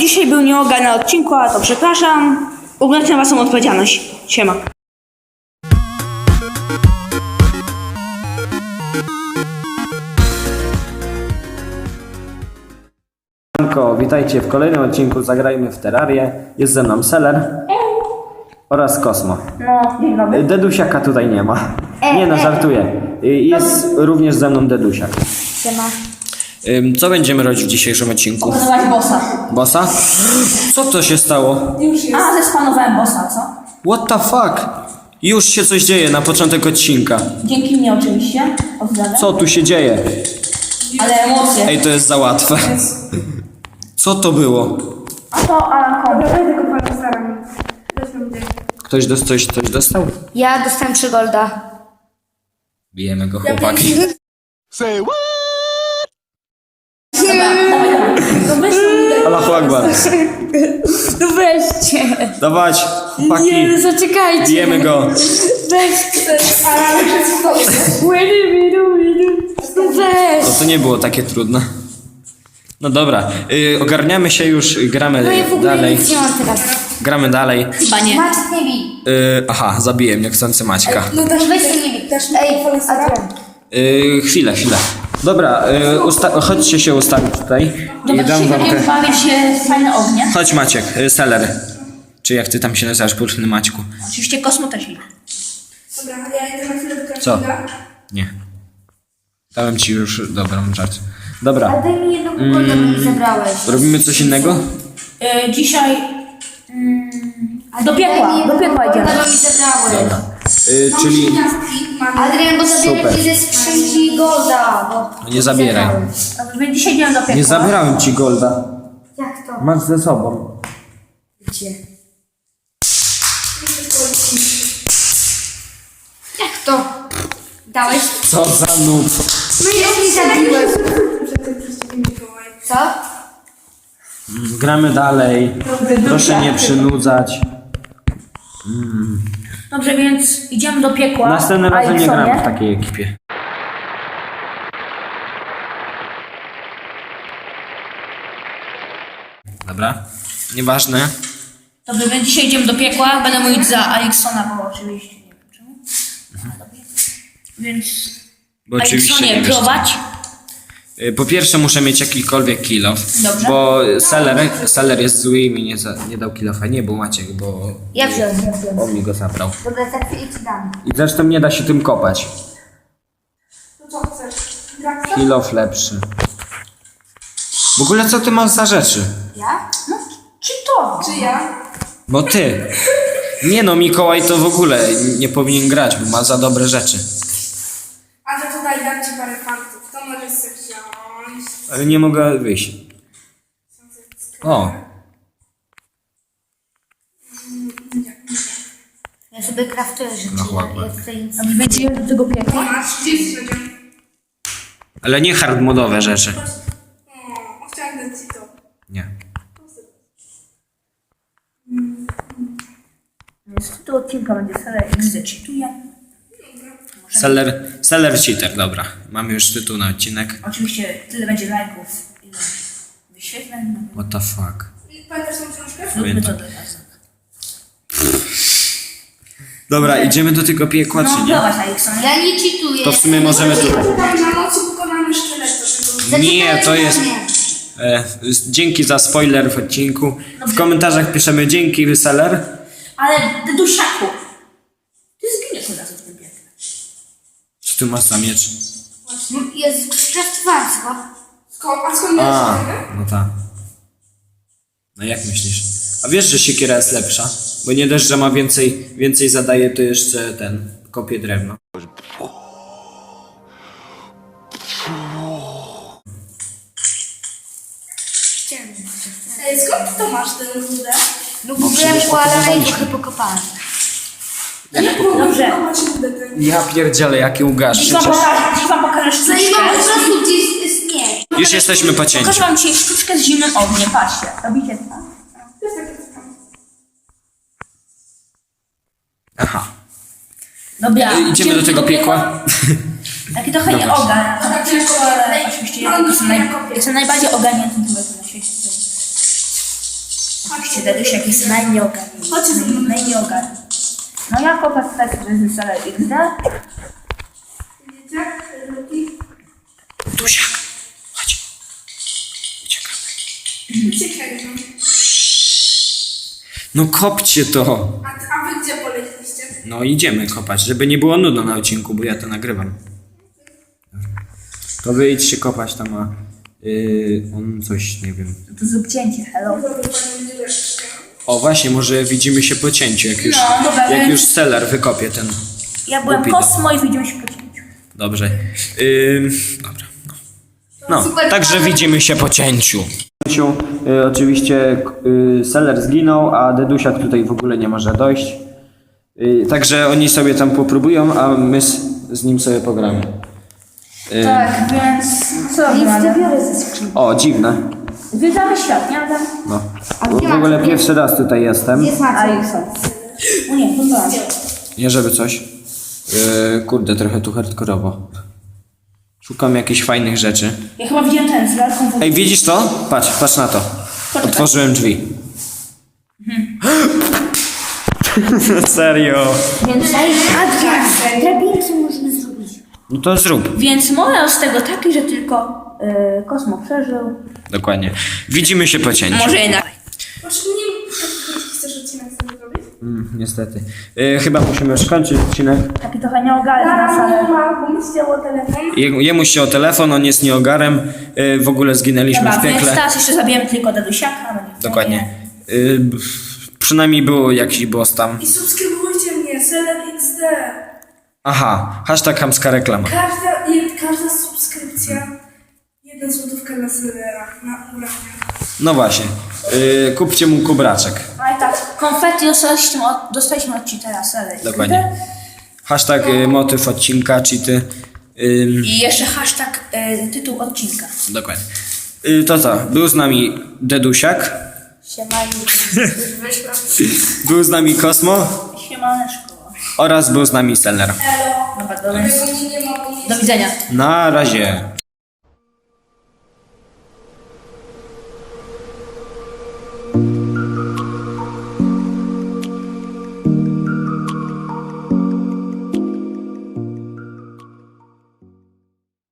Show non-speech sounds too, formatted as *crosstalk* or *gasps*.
dzisiaj był nieoga na odcinku, a to przepraszam. Na waszą odpowiedzialność. Siema. Siemanko, witajcie w kolejnym odcinku Zagrajmy w Terrarię. Jest ze mną Seller oraz Kosmo. No. Dedusiaka tutaj nie ma. Nie no, żartuję. Y, Jest również ze mną Dedusiak. Siema. Ym, Co będziemy robić w dzisiejszym odcinku? Poznawać bossa. Bossa? Co to się stało? A, zespanowałem bossa, co? What the fuck? Już się coś dzieje na początek odcinka. Dzięki mnie oczywiście. Pozdrawiam. Co tu się dzieje? Ale emocje. Ej, to jest za łatwe. Co to było? A to Alan Kong. Ktoś dos- coś, coś dostał? Ja dostałem 3 golda. Bijemy go, chłopaki. Allahu Akbar. *laughs* No weźcie. Dawać, chłopaki. Nie, no zaczekajcie. Bijemy go. Weźcie. Winy. No weź. To, to nie było takie trudne. No dobra, y, ogarniamy się już, gramy No ja w ogóle dalej. nic nie mam teraz. Gramy dalej. Chyba nie. Maciek nie bij. Y, aha, zabiłem niechcący Maćka. No weź się nie bij. Ej, Adrian. Y, chwilę, chwilę. Dobra, y, usta- chodźcie się ustawić tutaj. I Dobra, dam wam te... bawić się w fajne ognie. Chodź Maciek, y, Seller. Czy jak ty tam się nazywasz, poczny Maćku? Oczywiście Kosmo też idzie. Dobra, ja idę na chwilę do Co? craftinga. Nie. Dałem ci już dobrą rzecz. Dobra, A daj mi jedną golda, bo mi zabrałeś. robimy coś innego? Y, dzisiaj A Do piekła, do piekła idziemy. bo mi zabrałeś. Dobra. Y, czyli Gwiazdki mamy. Adrian, bo Super. zabieram ci ze skrzynki golda, bo... No nie zabieraj. dzisiaj idziemy do piekła. nie zabrałem ci golda. Jak to? Masz ze sobą. Gdzie? Jak to? Dałeś? Co za noob. No i jak mi zabiłeś? Co? Gramy dalej. Proszę nie przynudzać. Dobrze, więc idziemy do piekła. Następnym razem nie Aleksonie. gram w takiej ekipie. Dobra. Nieważne. Dobrze, więc dzisiaj idziemy do piekła. Będę mówić za Aleksona, bo oczywiście nie wiem czemu. Dobrze. Więc Bo oczywiście nie wiesz. prowadź. Y, Po pierwsze muszę mieć jakikolwiek kill off, Dobrze. bo seller, seller jest zły i mi nie, za, nie dał kill offa. Nie był Maciek, bo Ja wziąłem, ja wziąłem. on mi go zabrał. Dobra, za chwilę ci dam. I zresztą nie da się tym kopać. To co chcesz? Off lepszy. W ogóle co ty masz za rzeczy? Ja? No, czy to? Czy ja? Bo ty. Nie no, Mikołaj to w ogóle nie powinien grać, bo ma za dobre rzeczy. A to tutaj dam ci parę kartów. To możesz sobie wziąć. Ale nie mogę wyjść. O, Ja sobie kraftuję rzeczy. No, ładnie. nic Dobrze, więc idziemy do tego piekła. Masz, gdzie jest ale nie hardmodowe rzeczy. O, chciałem dać ci to. Nie. Więc tytuł odcinka będzie Seller XD cheatuje. Seller, seller cheater, dobra. Mamy już tytuł na odcinek. Oczywiście tyle będzie lajków, ile wyświetleń. No, What the fuck. I Pamiętasz tą książkę? Zróbmy to Pamiętam. teraz. Dobra, idziemy do tego piekła, No, czy nie? prowadź Aleksonie. Ja nie cheatuję. To w sumie możemy tu... Tutaj na nocy pokonamy szkielet do tego. Nie, to jest... E, dzięki za spoiler w odcinku. W komentarzach piszemy dzięki, seller. Ale Dedusiaku, ty zginiesz od razu w tym piekle. Ty masz za miecz? Jest skraftwarstwo. Skąd, a skąd miałeś A, szkielet? no tak. No jak myślisz? A wiesz, że siekiera jest lepsza? Bo nie dość, że ma więcej, więcej zadaje, to jeszcze ten, kopie drewno. Ej, skąd ty to masz tę rudę? No bo byłem po Alana i trochę pokopałem. Dobrze. Ja pierdzielę. Dziś wam pokażę, dziś wam pokażę No sztuczkę. mam po prostu gdzieś jest nie. Już jesteśmy po cięciu. Pokażę wam dzisiaj sztuczkę z zimnym ogniem, patrzcie. Robicie to? Jest. Aha. Dobra. Y, Idziemy do tego piekła. Taki trochę nie ogar. Tak ciężko, ale oczywiście ja jestem, naj, jestem najbardziej ogarniętym człowiekiem na świecie. Oczywiście jest najnieogarnięty. Chodźcie ze mną. No ja kopać tak, że jest Seller XD. Lepiej. Dusiak, chodź. Uciekamy. Uciekaj, no. No kopcie to. A, a wy gdzie poleciliście? No idziemy kopać, żeby nie było nudno na odcinku, bo ja to nagrywam. To wy idźcie kopać tam, a yy, on coś, nie wiem. To zrób cięcie, hello. Dobra. O właśnie, może widzimy się po cięciu, jak już, No, dobra, jak więc- już seller wykopie ten. Ja byłem Głupi. Kosmo i widzimy się po cięciu. Dobrze. Yy, dobra. No, no także widzimy się po cięciu. Y, oczywiście y, seller zginął, a Dedusiak tutaj w ogóle nie może dojść. Y, także oni sobie tam popróbują, a my z, z nim sobie pogramy. Y, Tak, więc co mamy? biorę ze skrzynki. O, dziwne. Zwiedzamy świat, nie Adam? No. W, w ogóle pierwszy raz tutaj jestem. Jest A Maciej. i są. O nie, to zaraz. Nie żeby coś. Yy, kurde, trochę tu hardkorowo. Szukam jakichś fajnych rzeczy. Ja chyba widziałem ten z lalką Ej, widzisz to? Patrz, patrz na to. Otworzyłem drzwi. *gasps* Serio. Więc, Adrian, drabinki możemy zrobić. No to zrób. więc morał z tego taki, że tylko y, Kosmo przeżył. Dokładnie. Widzimy się po cięciu. Może jednak. Proszę mnie, chcesz odcinek sobie zrobić? Mm, niestety. Yy, chyba musimy już kończyć odcinek. Taki trochę nieogarny ma, bo telefon. Je- Jemu się o telefon, on jest nieogarem. Yy, w ogóle zginęliśmy Dobra, w więc piekle. teraz jeszcze zabijemy tylko Dedusiaka. no nie Dokładnie. B- przynajmniej był jakiś boss tam. I subskrybujcie mnie, Seller XD. Aha, hashtag hamska reklama. Każda, jed, każda jedna złotówka dla Sellera na ubrania. No właśnie. Yy, kupcie mu kubraczek. No i tak, konfetti dostaliśmy od, dostaliśmy od cheatera Sele. Dokładnie. Hashtag y, motyw odcinka, cheaty. Ym, I jeszcze hashtag y, tytuł odcinka. dokładnie. Y, to co? Był z nami Dedusiak, Siemani. *laughs* był z nami Kosmo Siemaneczko. oraz był z nami Steller. Dobra, do, do widzenia. Na razie.